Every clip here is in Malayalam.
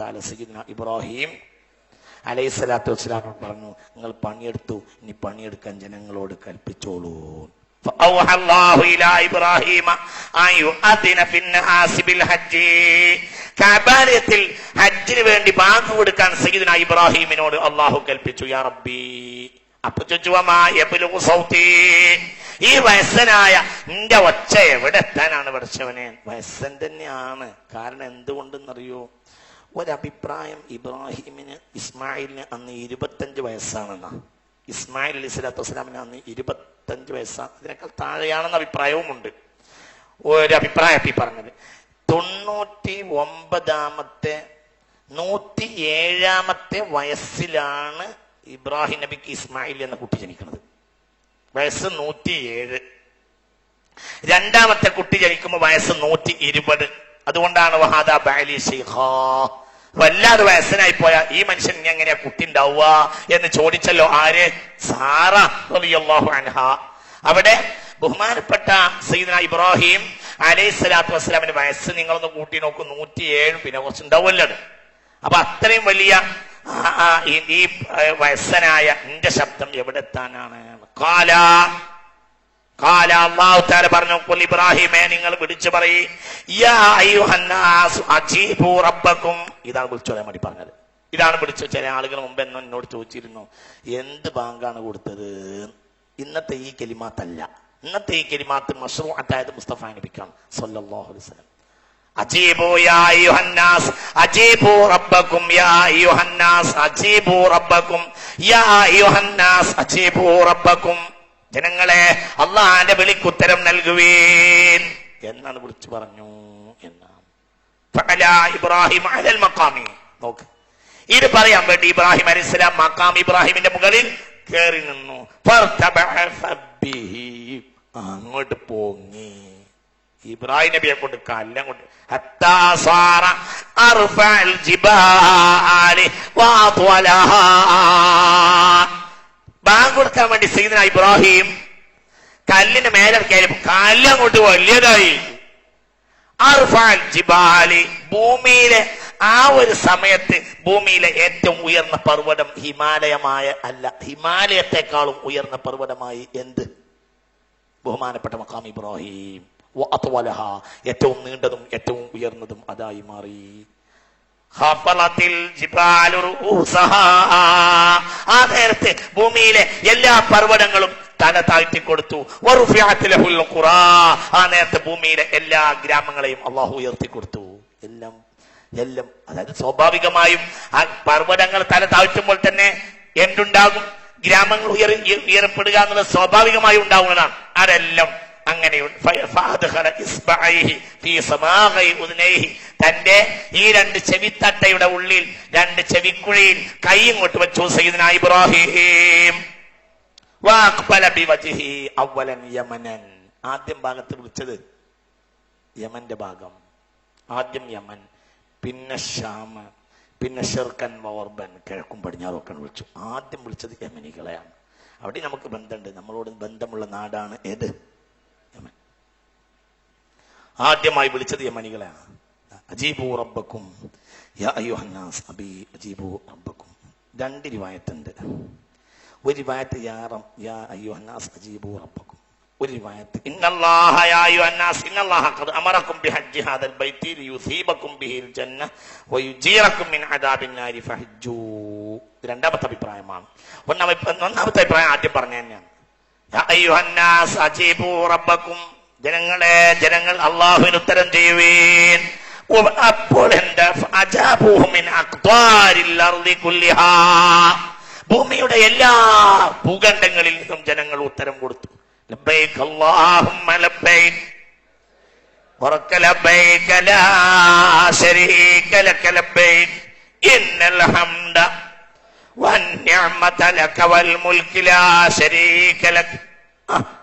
താല സയ്യിദ്ന ഇബ്രാഹിം അലൈഹി സ്വലാത്തു വസ്സലാമോട് പറഞ്ഞു നിങ്ങൾ പണിയെടുത്തു ഇനി പണിയെടുക്കാൻ ജനങ്ങളോട് കൽപ്പിച്ചോളൂ. കാബാലയത്തിൽ ഹജ്ജിന് വേണ്ടി ബാങ്ക് കൊടുക്കാൻ സയ്യിദ്ന ഇബ്രാഹിമിനോട് അള്ളാഹു കൽപ്പിച്ചു യാ റബ്ബി ഈ വയസ്സനായ എന്റെ ഒച്ച എവിടെ എത്താനാണ് പഠിച്ചവനെ? വയസ്സൻ തന്നെയാണ്. കാരണം എന്തുകൊണ്ടെന്നറിയോ? ഒരഭിപ്രായം ഇബ്രാഹിമിന് ഇസ്മായിലിന് അന്ന് ഇരുപത്തഞ്ച് വയസ്സാണെന്ന. ഇസ്മായിൽ അലി സ്വലാത്തു വസ്സലാമിന് അന്ന് ഇരുപത്തഞ്ച് വയസ്സാണ് അതിനേക്കാൾ താഴെയാണെന്ന അഭിപ്രായവും ഉണ്ട് ഒരു അഭിപ്രായത്തിൽ പറഞ്ഞത്. തൊണ്ണൂറ്റി ഒമ്പതാമത്തെ നൂറ്റി ഏഴാമത്തെ വയസ്സിലാണ് ഇബ്രാഹിം നബിക്ക് ഇസ്മായിൽ എന്ന കുട്ടി ജനിക്കുന്നത്. വയസ്സ് നൂറ്റിയേഴ്. രണ്ടാമത്തെ കുട്ടി ജനിക്കുമ്പോൾ വയസ്സ് നൂറ്റി ഇരുപത് അതുകൊണ്ടാണ് വഹാദ ബാലി ഷെയ്ഖാ വല്ലാതെ വയസ്സനായി പോയ ഈ മനുഷ്യൻ ഇനി എങ്ങനെയാ കുട്ടി ഉണ്ടാവുക എന്ന് ചോദിച്ചല്ലോ ആര്? സാറ അൻഹ. അവിടെ ബഹുമാനപ്പെട്ട സയ്യിദ്ന ഇബ്രാഹിം അലൈഹി സ്വലാത്തു വസ്സലാമിന്റെ വയസ്സ് നിങ്ങളൊന്ന് കൂട്ടി നോക്കും. നൂറ്റിയേഴും പിന്നെ കുറച്ച് ഉണ്ടാവുമല്ലോ. അപ്പൊ അത്രയും വലിയ ഈ വയസ്സനായ എന്റെ ശബ്ദം എവിടെത്താനാണ്? കാല കാല അള്ളാഹുത്താര പറഞ്ഞു കുൽ ഇബ്രാഹിമേ നിങ്ങൾ വിളിച്ചു പറയും. ഇതാണ് വിളിച്ചു പറയാൻ വേണ്ടി പറഞ്ഞത്. ഇതാണ് വിളിച്ചു ചില ആളുകൾ മുമ്പ് എന്നോട് ചോദിച്ചിരുന്നു എന്ത് ബാങ്കാണ് കൊടുത്തത്? ഇന്നത്തെ ഈ കെലിമാത്തല്ല. ഇന്നത്തെ ഈ കെലിമാത്ത് മഷ്റൂ അതായത് മുസ്തഫ നബിക്കാണ് സല്ലാഹു അലൈഹി വസല്ലം. അജീബു യാ യുഹന്നാസ് അജീബു റബ്ബക്കും. യാ യുഹന്നാസ് അജീബു റബ്ബക്കും. യാ യുഹന്നാസ് അജീബു റബ്ബക്കും. ജനങ്ങളെ അള്ളാഹാന്റെ വിളിക്ക് ഉത്തരം നൽകുവീൻ. എന്നാണ് വിളിച്ചു പറഞ്ഞു. എന്നാണ്. ഇബ്രാഹിം അലൽ മക്കാമി നോക്ക്. ഇത് പറയാൻ വേണ്ടി ഇബ്രാഹിം അലിസ്ലാം മക്കാം ഇബ്രാഹിമിന്റെ മുകളിൽ കയറി നിന്നു. അങ്ങോട്ട് പോങ്ങി. ഇബ്രാഹിം നബിയെ കൊണ്ട് കല്ലം കൊണ്ട് ഹത്താ സാറ അർഫഅൽ ജിബാലി. ബാങ്ക് കൊടുക്കാൻ വേണ്ടി സീദന ഇബ്രാഹിം കല്ലിന് മേലെ കല്ല് അങ്ങോട്ട് വലിയതായി ജിബാലി ഭൂമിയിലെ ആ ഒരു സമയത്ത് ഭൂമിയിലെ ഏറ്റവും ഉയർന്ന പർവതം ഹിമാലയമായ അല്ല ഹിമാലയത്തെക്കാളും ഉയർന്ന പർവതമായി എന്ത് ബഹുമാനപ്പെട്ട മക്കാം ഇബ്രാഹിം. ഏറ്റവും നീണ്ടതും ഏറ്റവും ഉയർന്നതും അതായി മാറി. ആ നേരത്ത് ഭൂമിയിലെ എല്ലാ പർവതങ്ങളും തല താഴ്ത്തി കൊടുത്തു. ആ നേരത്തെ ഭൂമിയിലെ എല്ലാ ഗ്രാമങ്ങളെയും അള്ളാഹു ഉയർത്തി കൊടുത്തു എല്ലാം എല്ലാം അതായത് സ്വാഭാവികമായും ആ പർവതങ്ങൾ തല താഴ്ത്തുമ്പോൾ തന്നെ എന്തുണ്ടാകും? ഗ്രാമങ്ങൾ ഉയർ ഉയരപ്പെടുക എന്നുള്ളത് സ്വാഭാവികമായി ഉണ്ടാവുന്നതാണ്. അതെല്ലാം അങ്ങനെ തന്റെ ഈ രണ്ട് ചെവിത്തട്ടയുടെ ഉള്ളിൽ രണ്ട് ചെവിക്കുഴിയിൽ കൈ ഇങ്ങോട്ട് വെച്ചു സയ്യിദ്ന ഇബ്രാഹിം. യമനൻ. ആദ്യം ഭാഗത്ത് വിളിച്ചത് യമന്റെ ഭാഗം. ആദ്യം യമൻ പിന്നെ ഷാമ പിന്നെ ഷെർക്കൻ മോർബൻ കിഴക്കും പടിഞ്ഞാറൊക്കെ വിളിച്ചു ആദ്യം വിളിച്ചത് യമനികളെയാണ്. അവിടെ നമുക്ക് ബന്ധമുണ്ട്. നമ്മളോട് ബന്ധമുള്ള നാടാണ് ഏത്? ആദ്യമായി വിളിച്ചത് യമനികളെയാണ്. അജീബു റബ്ബക്കും അബി അജീബു റബ്ബക്കും. രണ്ട് രൂപായത്തുണ്ട് ഒരു റിവായത്ത് യാ റം യാ അയ്യുഹന്നാസ് അജീബു റബ്ബക്കും. ഒരു ഇന്നല്ലാഹ ഇന്നല്ലാഹ ഖദ് ഹാദൽ ജന്ന മിൻ അദാബിൻ നാരി ഫഹജ്ജൂ രണ്ടാമത്തെ അഭിപ്രായമാണ്. ഒന്നാമത്തെ അഭിപ്രായം ആദ്യം പറഞ്ഞു തന്നെയാണ്. യാ ജനങ്ങളെ ജനങ്ങൾ അള്ളാഹുവിന് ഉത്തരം ചെയ്യുവീൻ. അപ്പോൾ എന്റെ ഭൂമിയുടെ എല്ലാ ഭൂഖണ്ഡങ്ങളിൽ നിന്നും ജനങ്ങൾ ഉത്തരം കൊടുത്തു. ലബൈക് അല്ലാഹുമ്മ ലാ ശരീക ലക ഇന്നൽ ഹംദ വന്നിഅമത ലക വൽ ശരീക ലക.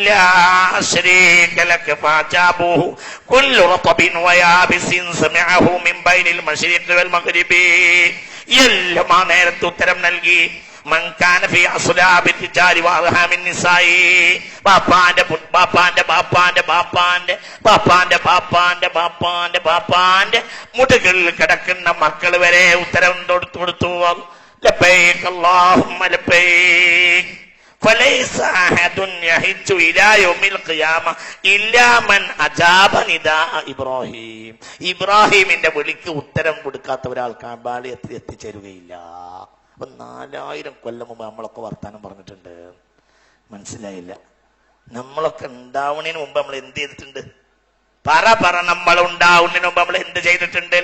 لا شريك لك فأجابوه كل رطب ويابس سمعه من بين المشرق والمغرب എല്ലാം ആ നേരത്തെ ഉത്തരം നൽകി മൻകാന ഫി അസ്ലാബി തിജാരി വഅർഹാമിൻ നിസായി ബാപ്പാന്റെ പു- ബാപ്പാന്റെ ബാപ്പാന്റെ ബാപ്പാന്റെ ബാപ്പാന്റെ ബാപ്പാന്റെ ബാപ്പാന്റെ ബാപ്പാന്റെ മുതുകളിൽ കിടക്കുന്ന മക്കൾ വരെ ഉത്തരം കൊടുത്തു കൊടുത്തു ലബൈക് അല്ലാഹുമ്മ ലബൈക് ഇബ്രാഹിം. ഇബ്രാഹിമിന്റെ വിളിക്ക് ഉത്തരം കൊടുക്കാത്ത ഒരാൾ ബാലയത്തിൽ എത്തിച്ചേരുകയില്ല. അപ്പൊ നാലായിരം കൊല്ലം മുമ്പ് നമ്മളൊക്കെ വർത്താനം പറഞ്ഞിട്ടുണ്ട്. മനസ്സിലായില്ല. നമ്മളൊക്കെ ഉണ്ടാവുന്നതിന് മുമ്പ് നമ്മൾ എന്ത് ചെയ്തിട്ടുണ്ട്? പറ പറ നമ്മൾ ഉണ്ടാവുന്നതിന് മുമ്പ് നമ്മൾ എന്ത് ചെയ്തിട്ടുണ്ട്?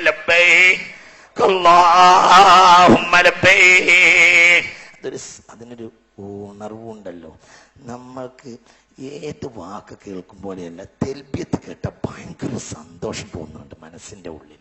അതൊരു അതിനൊരു ഉണർവുണ്ടല്ലോ നമ്മൾക്ക് ഏത് വാക്ക് കേൾക്കും പോലെയല്ല തെൽബ്യത്ത് കേട്ട ഭയങ്കര സന്തോഷം തോന്നുന്നുണ്ട് മനസ്സിന്റെ ഉള്ളിൽ.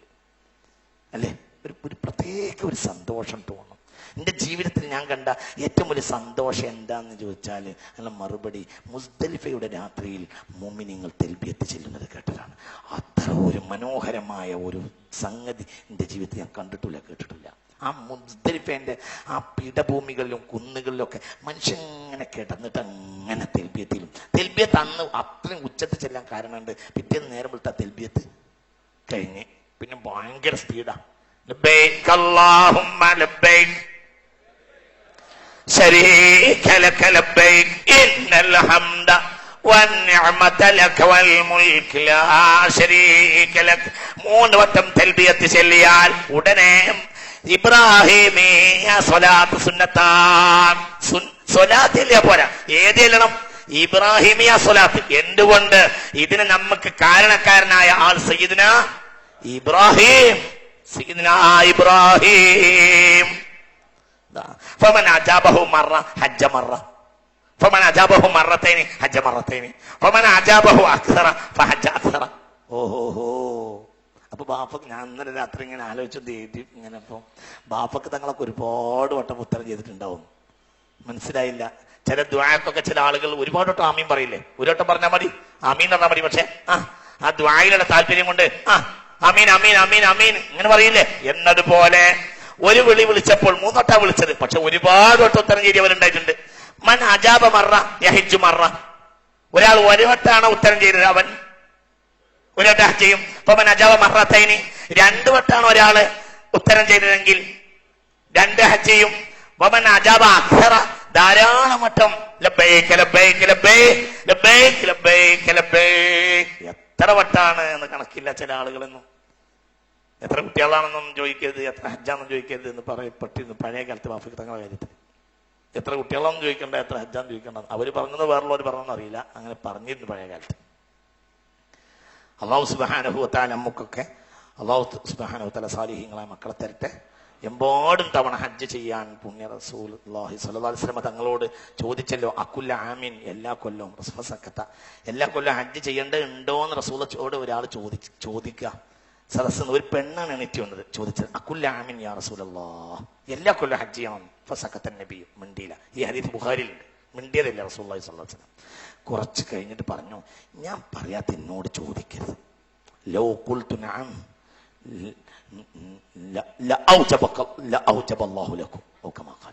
അല്ലേ? ഒരു ഒരു പ്രത്യേക ഒരു സന്തോഷം തോന്നും. എന്റെ ജീവിതത്തിൽ ഞാൻ കണ്ട ഏറ്റവും വലിയ സന്തോഷം എന്താന്ന് ചോദിച്ചാൽ അതിനുള്ള മറുപടി മുസ്ദലിഫയുടെ രാത്രിയിൽ മോമിനിങ്ങൾ തെൽബിയത്ത് ചെല്ലുന്നത് കേട്ടതാണ്. അത്ര ഒരു മനോഹരമായ ഒരു സംഗതി എന്റെ ജീവിതത്തിൽ ഞാൻ കണ്ടിട്ടില്ല കേട്ടിട്ടില്ല. ആ മുസ്ദലിഫേന്റെ ആ പീഠഭൂമികളിലും കുന്നുകളിലും ഒക്കെ മനുഷ്യൻ ഇങ്ങനെ കിടന്നിട്ട് അങ്ങനെ തെൽബിയത്തിലും തെൽബിയത്ത് അന്ന് അത്രയും ഉച്ചത്തിൽ ചെല്ലാൻ കാരണമുണ്ട് പിറ്റേന്ന് നേരം വിളിട്ട തെൽബിയത്ത് കഴിഞ്ഞ് പിന്നെ ഭയങ്കര സ്പീഡാ ലബൈക് അല്ലാഹുമ്മ ലബൈക് ശരീക ലക ലബൈക് ഇന്നൽ ഹംദ والنعمة لك والملك لا شريك لك മൂന്ന് വട്ടം തൽബിയത്ത് ചെല്ലിയാൽ ഉടനെ ഇബ്രാഹിമേ സ്വലാത്ത് സുന്നത്താൻ സ്വലാത്തില്ല പോരാ. ഏത് ഇബ്രാഹിമിയ സ്വലാത്ത്. എന്തുകൊണ്ട്? ഇതിന് നമുക്ക് കാരണക്കാരനായ ആൾ സയ്യിദിന ഇബ്രാഹിം. സയ്യിദിന ഇബ്രാഹിം. ഫമൻ അജാബഹു മറ ഹജ്ജ മറ. ഫമൻ അജാബഹു മറത്തേനി ഹജ്ജ മറത്തേനി ഫമൻ അജാബഹു അക്സറ ഫഹജ്ജ അക്സറ. ഓഹോ. അപ്പൊ ബാപ്പക്ക് ഞാൻ ഇന്നലെ രാത്രി ഇങ്ങനെ ആലോചിച്ചു എഴുതി ഇങ്ങനെ ഇപ്പൊ ബാപ്പക്ക് തങ്ങളൊക്കെ ഒരുപാട് വട്ടം ഉത്തരം ചെയ്തിട്ടുണ്ടാവും. മനസ്സിലായില്ല. ചില ദ്വായക്കൊക്കെ ചില ആളുകൾ ഒരുപാട് വട്ടം ആമീൻ പറയില്ലേ? ഒരു വട്ടം പറഞ്ഞാൽ മതി. ആമീൻ പറഞ്ഞാൽ മതി. പക്ഷെ ആ ആ ദ്വായിലുള്ള താല്പര്യം കൊണ്ട് ആ അമീൻ അമീൻ അമീൻ അമീൻ ഇങ്ങനെ പറയില്ലേ? എന്നതുപോലെ ഒരു വിളി വിളിച്ചപ്പോൾ മൂന്നോട്ടാ വിളിച്ചത്. പക്ഷെ ഒരുപാട് വട്ടം ഉത്തരം ചെയ്തവരുണ്ടായിട്ടുണ്ട്. മൻ അജാബ മറ യഹിജു മറ. ഒരാൾ ഒരു വട്ടാണ് ഉത്തരം ചെയ്തത്. അവൻ ഒരു വട്ടം ഹജ്ജ് ചെയ്യും മൻ അജാബ രണ്ടു വട്ടാണ് ഒരാൾ ഉത്തരം ചെയ്തതെങ്കിൽ രണ്ട് ഹജ്ജയും വമൻ അജാബ അക്ഷറ ധാരാളം വട്ടം എത്ര വട്ടാണ് എന്ന് കണക്കില്ല ചില ആളുകളെന്നും. എത്ര കുട്ടികളാണെന്നും ചോദിക്കരുത് എത്ര ഹജ്ജാണെന്നും ചോദിക്കരുത് എന്ന് പറയപ്പെട്ടിരുന്നു പഴയ കാലത്ത് വാഫിക്ക് തങ്ങളുടെ കാര്യത്തിൽ. എത്ര കുട്ടികളാണെന്ന് ചോദിക്കണ്ട എത്ര ഹജ്ജാന്ന് ചോദിക്കണ്ട. അവർ പറഞ്ഞത് വേറുള്ളവർ പറഞ്ഞതെന്ന് അറിയില്ല. അങ്ങനെ പറഞ്ഞിരുന്നു പഴയ കാലത്ത്. അള്ളാഹു സുബാനുഭവത്താൽ നമുക്കൊക്കെ അള്ളാഹു സുബാനുഭവത്തല സാലിഹ്യങ്ങളായ മക്കളെ തരട്ടെ. എമ്പാടും തവണ ഹജ്ജ് ചെയ്യാൻ പുണ്യ റസൂൽ അള്ളാഹി സ്വലമ തങ്ങളോട് ചോദിച്ചല്ലോ അക്കുല്ല ആമിൻ? എല്ലാ കൊല്ലവും റസ്ഫസക്കത്ത എല്ലാ കൊല്ലം ഹജ്ജ് ചെയ്യേണ്ടത് ഉണ്ടോ എന്ന് റസൂലോട് ഒരാൾ ചോദി ചോദിക്കുക. സദസ് ഒരു പെണ്ണാണ് എണീറ്റ് വന്നത്. ചോദിച്ചത് അക്കുല്ല ആമിൻ യാ റസൂൽ എല്ലാ കൊല്ലം ഹജ്ജ് ചെയ്യണം. ഫസക്കത്തൻ നബിയും മിണ്ടിയില്ല. ഈ ഹദീസ് ബുഖാരിയിലുണ്ട്. മിണ്ടിയതല്ല റസൂള്ളി സ്വല്ലം കുറച്ച് കഴിഞ്ഞിട്ട് പറഞ്ഞു ഞാൻ പറയാത്ത എന്നോട് ചോദിക്കരുത്. ലോ ഖുൽതു നഅം. ല- ലഔജബക- ലഔജബ അല്ലാഹു ലക്കും. ഔ കമാ ഖാൽ.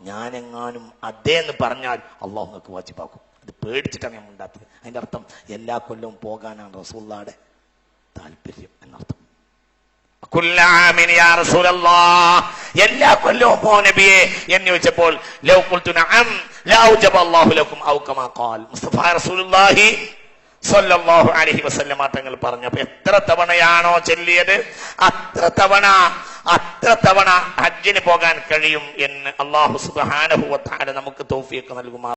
ഞാനെങ്ങാനും അതേ എന്ന് പറഞ്ഞാൽ അള്ളാഹു നിങ്ങൾക്ക് വാജിബാക്കും. അത് പേടിച്ചിട്ടാണ് ഞാൻ ഉണ്ടാത്തത് അതിന്റെ അർത്ഥം എല്ലാ കൊല്ലവും പോകാനാണ് റസൂള്ളാടെ താല്പര്യം എന്നർത്ഥം. എല്ലാ കൊല്ലവും എന്ന് ചോദിച്ചപ്പോൾ തങ്ങൾ പറഞ്ഞപ്പോൾ എത്ര തവണയാണോ ചെല്ലിയത്? അത്ര തവണ അത്ര തവണ ഹജ്ജിന് പോകാൻ കഴിയും എന്ന് അള്ളാഹു തആല നമുക്ക് തോഫിയൊക്കെ നൽകുമാർ